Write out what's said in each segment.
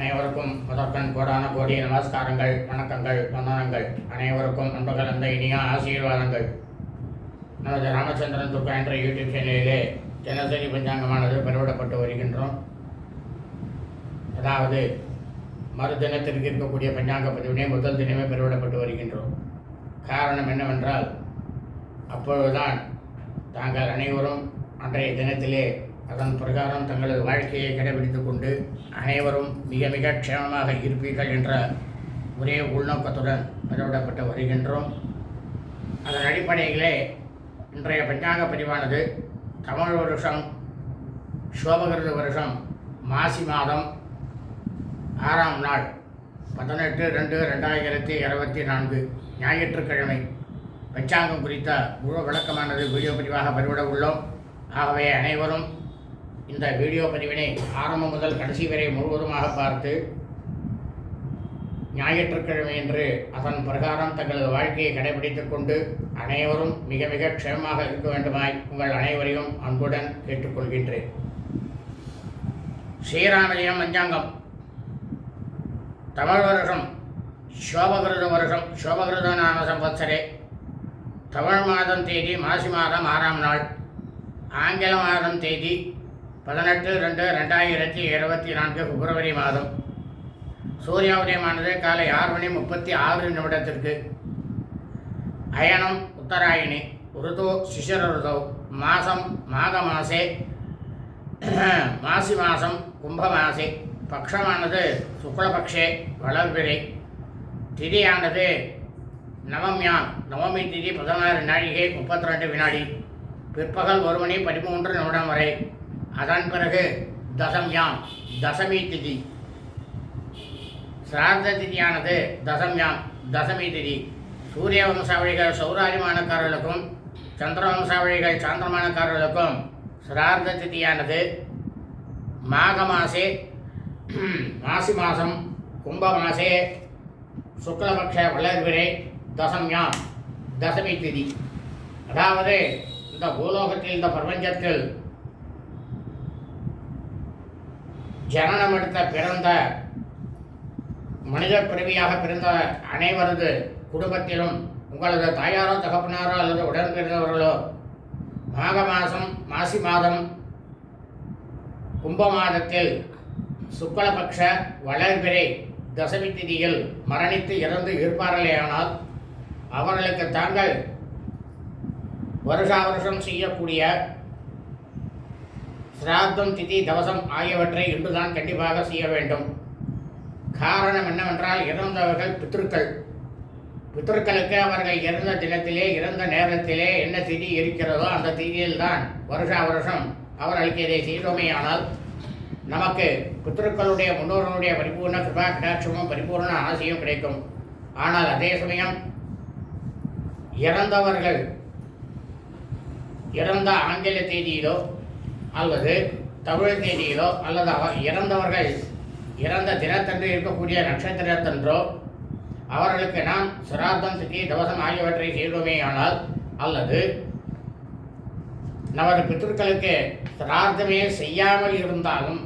அனைவருக்கும் முதற்கண் கோடான கோடி நமஸ்காரங்கள் வணக்கங்கள் வந்தனங்கள். அனைவருக்கும் அன்பு அந்த இனிய ஆசீர்வாதங்கள். நமது ராமச்சந்திரன் துர்கா என்ற யூடியூப் சேனலிலே தினசரி பஞ்சாங்கமானது பெருவிடப்பட்டு வருகின்றோம். அதாவது மறுதினத்திற்கு இருக்கக்கூடிய பஞ்சாங்க பதிவினை முதல் தினமே பெருவிடப்பட்டு வருகின்றோம். காரணம் என்னவென்றால் அப்பொழுதுதான் தாங்கள் அனைவரும் அன்றைய தினத்திலே அதன் பிரகாரம் தங்களது வாழ்க்கையை கடைபிடித்து கொண்டு அனைவரும் மிக மிக க்ஷேமமாக இருப்பீர்கள் என்ற ஒரே உள்நோக்கத்துடன் பதிவிடப்பட்டு வருகின்றோம். அதன் அடிப்படையிலே இன்றைய பஞ்சாங்க பதிவானது தமிழ் வருஷம் சோபகிருத வருஷம் மாசி மாதம் ஆறாம் நாள் பதினெட்டு ரெண்டு ரெண்டாயிரத்தி இருபத்தி நான்கு ஞாயிற்றுக்கிழமை. பஞ்சாங்கம் குறித்த முழு விளக்கமானது வீடியோ பதிவாக பதிவிட உள்ளோம். ஆகவே அனைவரும் இந்த வீடியோ பதிவினை ஆரம்பம் முதல் கடைசி வரை முழுவதுமாக பார்த்து ஞாயிற்றுக்கிழமை என்று அதன் பிரகாரம் தங்களது வாழ்க்கையை கடைபிடித்துக் கொண்டு அனைவரும் மிக மிக க்ஷேமமாக இருக்க வேண்டுமாய் உங்கள் அனைவரையும் அன்புடன் கேட்டுக்கொள்கின்றேன். ஸ்ரீராமலியம் பஞ்சாங்கம். தமிழ் வருஷம் சோபகிருத வருஷம் சோபகிருத நாம சம்பத்சரே தமிழ் மாதம் தேதி மாசி மாதம் ஆறாம் நாள். ஆங்கில மாதம் தேதி பதினெட்டு ரெண்டு ரெண்டாயிரத்தி இருபத்தி நான்கு பிப்ரவரி மாதம். சூரிய உதயமானது காலை ஆறு மணி முப்பத்தி ஆறு நிமிடத்திற்கு. அயனம் உத்தராயணி ருதோ சிசிர ருதோ மாதம் மாக மாசே மாசி மாதம் கும்ப மாசே. பக்ஷமானது சுக்லபக்ஷே வளர்பிறை. திதியானது நவம்யாம் நவமி திதி பதினாறு நாழிகை முப்பத்தி ரெண்டு வினாடி. பிற்பகல் ஒரு மணி பதிமூன்று நிமிடம் வரை. அதன் பிறகு தசம்யாம் தசமி திதி. சிரார்த்த திதியானது தசம்யாம் தசமி திதி. சூரிய வம்சாவளிகள் சௌராரிமானக்காரர்களுக்கும் சந்திர வம்சாவளிகள் சாந்திரமானக்காரர்களுக்கும் சிரார்த்த திதியானது மாக மாசே மாசி மாதம் கும்ப மாசே சுக்லபக்ஷ வளர்விரை தசம்யாம் தசமி திதி. அதாவது இந்த பூலோகத்தில் இந்த பிரபஞ்சத்தில் ஜனனம் எடுத்த பிறந்த மனித பிறவியாக பிறந்த அனைவரது குடும்பத்திலும் உங்களது தாயாரோ தகப்பனாரோ அல்லது உடன் பிறந்தவர்களோ மாக மாதம் மாசி மாதம் கும்ப மாதத்தில் சுக்லபக்ஷ வளர்பிறை தசமி திதியில் மரணித்து இறந்து இருப்பார்களேயானால் அவர்களுக்கு தாங்கள் வருஷா வருஷம் செய்யக்கூடிய சிராத்தம் திதி தவசம் ஆகியவற்றை இன்றுதான் கண்டிப்பாக செய்ய வேண்டும். காரணம் என்னவென்றால் இறந்தவர்கள் பித்ருக்கள். பித்திருக்களுக்கு அவர்கள் இறந்த தினத்திலே இறந்த நேரத்திலே என்ன திதி இருக்கிறதோ அந்த திதியில்தான் வருஷா வருஷம் அவர்களுக்கு இதை செய்தோமேயானால் நமக்கு பித்திருக்களுடைய முன்னோர்களுடைய பரிபூர்ண கிருபா கடாட்சமும் பரிபூர்ண ஆசையும் கிடைக்கும். ஆனால் அதே சமயம் இறந்தவர்கள் இறந்த ஆங்கில தேதியிலோ அல்லது தமிழ் தேதியிலோ அல்லது அவர் இறந்தவர்கள் இறந்த தினத்தன்று இருக்கக்கூடிய நட்சத்திரத்தன்றோ அவர்களுக்கு நாம் சிராத்தம் சித்தி தவசம் ஆகியவற்றை செய்தோமேயானால் அல்லது நமது பித்ருக்களுக்கு சிரார்த்தமே செய்யாமல் இருந்தாலும்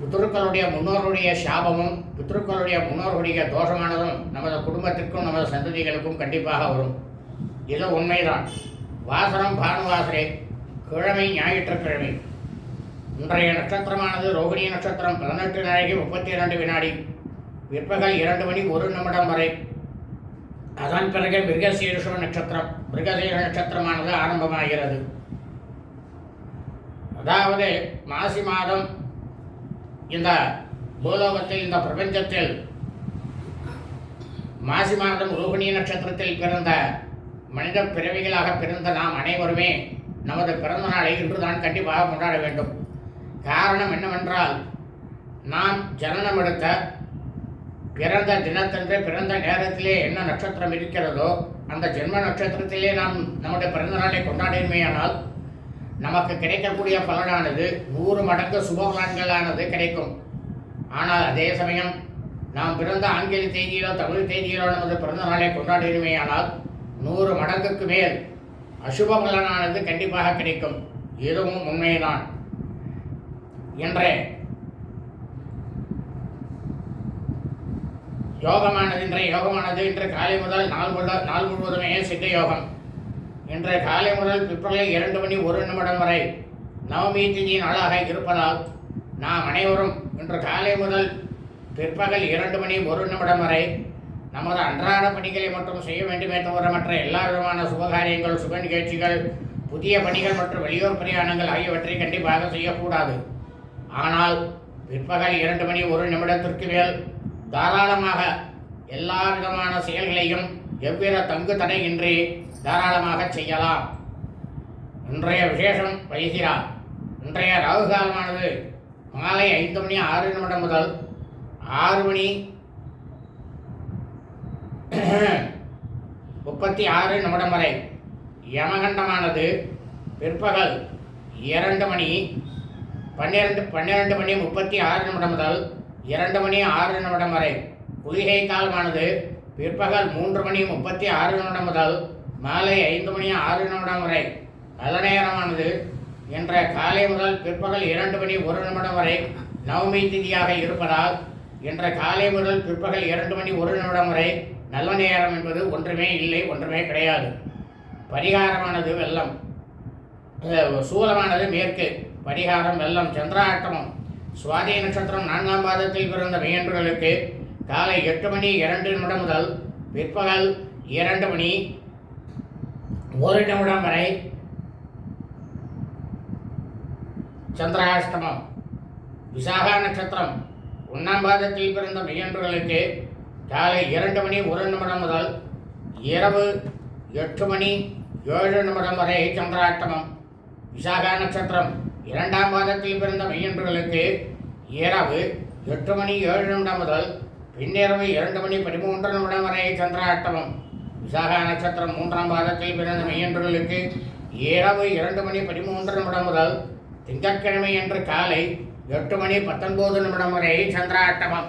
பித்ருக்களுடைய முன்னோருடைய சாபமும் பித்ருக்களுடைய முன்னோருடைய தோஷமானதும் நமது குடும்பத்திற்கும் நமது சந்ததிகளுக்கும் கண்டிப்பாக வரும். இது உண்மைதான். வாசனம் பானுவாசரே கிழமை ஞாயிற்றுக்கிழமை. இன்றைய நட்சத்திரமானது ரோகிணி நட்சத்திரம் பதினெட்டு நாளைக்கு முப்பத்தி இரண்டு வினாடி. பிற்பகல் இரண்டு மணி ஒரு நிமிடம் வரை. அதன் பிறகு மிருகசீருஷ நட்சத்திரம் மிருகசீர நட்சத்திரமானது ஆரம்பமாகிறது. அதாவது மாசி மாதம் இந்த பூலோகத்தில் இந்த பிரபஞ்சத்தில் மாசி மாதம் ரோகிணி நட்சத்திரத்தில் பிறந்த மனித பிறவிகளாக பிறந்த நாம் அனைவருமே நமது பிறந்த நாளை இன்றுதான் கண்டிப்பாக கொண்டாட வேண்டும். காரணம் என்னவென்றால் நாம் ஜனனம் எடுத்த பிறந்த தினத்தன்று பிறந்த நேரத்திலே என்ன நட்சத்திரம் இருக்கிறதோ அந்த ஜென்ம நட்சத்திரத்திலே நாம் நம்முடைய பிறந்த நாளை கொண்டாடினமையானால் நமக்கு கிடைக்கக்கூடிய பலனானது நூறு மடங்கு சுபபலன்களானது கிடைக்கும். ஆனால் அதே சமயம் நாம் பிறந்த ஆங்கில தேதியிலோ தமிழ் தேதியிலோ நமது பிறந்த நாளை கொண்டாடினமையானால் நூறு மடங்குக்கு மேல் அசுப பலனானது கண்டிப்பாக கிடைக்கும். இதுவும் உண்மைதான். என்ற யோகமானது இன்றைய யோகமானது இன்று காலை முதல் நாள் முதல் நாள் முழுவதுமே சித்த யோகம். இன்றைய காலை முதல் பிற்பகல் இரண்டு மணி ஒரு நிமிடம் வரை நவமி திதி நாளாக இருப்பதால் நாம் அனைவரும் இன்று காலை முதல் பிற்பகல் இரண்டு மணி ஒரு நிமிடம் வரை நமது அன்றாட பணிகளை மட்டும் செய்ய வேண்டுமே தவிர மற்ற எல்லா விதமான சுபகாரியங்கள் சுப நிகழ்ச்சிகள் புதிய பணிகள் மற்றும் வெளியூர் பிரயாணங்கள் ஆகியவற்றை கண்டிப்பாக செய்யக்கூடாது. ஆனால் பிற்பகல் இரண்டு மணி ஒரு நிமிடத்திற்கு மேல் தாராளமாக எல்லா விதமான செயல்களையும் எவ்வித தங்கு தடையின்றி தாராளமாக செய்யலாம். இன்றைய விசேஷம் வைசிரா இன்றைய ராகு காலமானது மாலை ஐந்து மணி ஆறு நிமிடம் முதல் ஆறு மணி முப்பத்தி ஆறு நிமிடம் வரை யமகண்டமானது. பிற்பகல் இரண்டு மணி பன்னிரண்டு பன்னிரண்டு மணி முப்பத்தி ஆறு நிமிடம் முதல் இரண்டு மணி ஆறு நிமிடம் வரை. குளிகை காலமானது பிற்பகல் மூன்று மணி முப்பத்தி ஆறு நிமிடம் முதல் மாலை ஐந்து மணி ஆறு நிமிடம் வரை. நல்ல நேரமானது என்ற காலை முதல் பிற்பகல் இரண்டு மணி ஒரு நிமிடம் வரை நவமி திதியாக இருப்பதால் என்ற காலை முதல் பிற்பகல் இரண்டு மணி ஒரு நிமிடம் வரை நல்ல நேரம் என்பது ஒன்றுமே இல்லை ஒன்றுமே கிடையாது. பரிகாரமானது வெள்ளம். சூலமானது மேற்கு. பரிகாரம் வெள்ளம். சந்திராட்டமம் சுவாதி நட்சத்திரம் நான்காம் பாதத்தில் பிறந்த மெய்யன்பர்களுக்கு காலை எட்டு மணி இரண்டு நிமிடம் முதல் பிற்பகல் இரண்டு மணி ஒரு நிமிடம் வரை சந்திராஷ்டமம். விசாகா நட்சத்திரம். ஒன்றாம் பாதத்தில் பிறந்த மெய்யன்பர்களுக்கு காலை இரண்டு மணி ஒரு நிமிடம் முதல் இரவு எட்டு மணி ஏழு நிமிடம் வரை சந்திராட்டமம் விசாகா நட்சத்திரம் இரண்டாம் மாதத்தில் பிறந்த மெய்யன்பர்களுக்கு இரவு எட்டு மணி ஏழு நிமிடம் முதல் பின்னிரவு இரண்டு மணி பதிமூன்று நிமிடம் வரை சந்திராட்டமம் விசாகா நட்சத்திரம் மூன்றாம் மாதத்தில் பிறந்த மெய்யன்பர்களுக்கு இரவு இரண்டு மணி பதிமூன்று நிமிடம் முதல் திங்கட்கிழமை அன்று காலை எட்டு மணி பத்தொன்பது நிமிடம் வரை சந்திராட்டமம்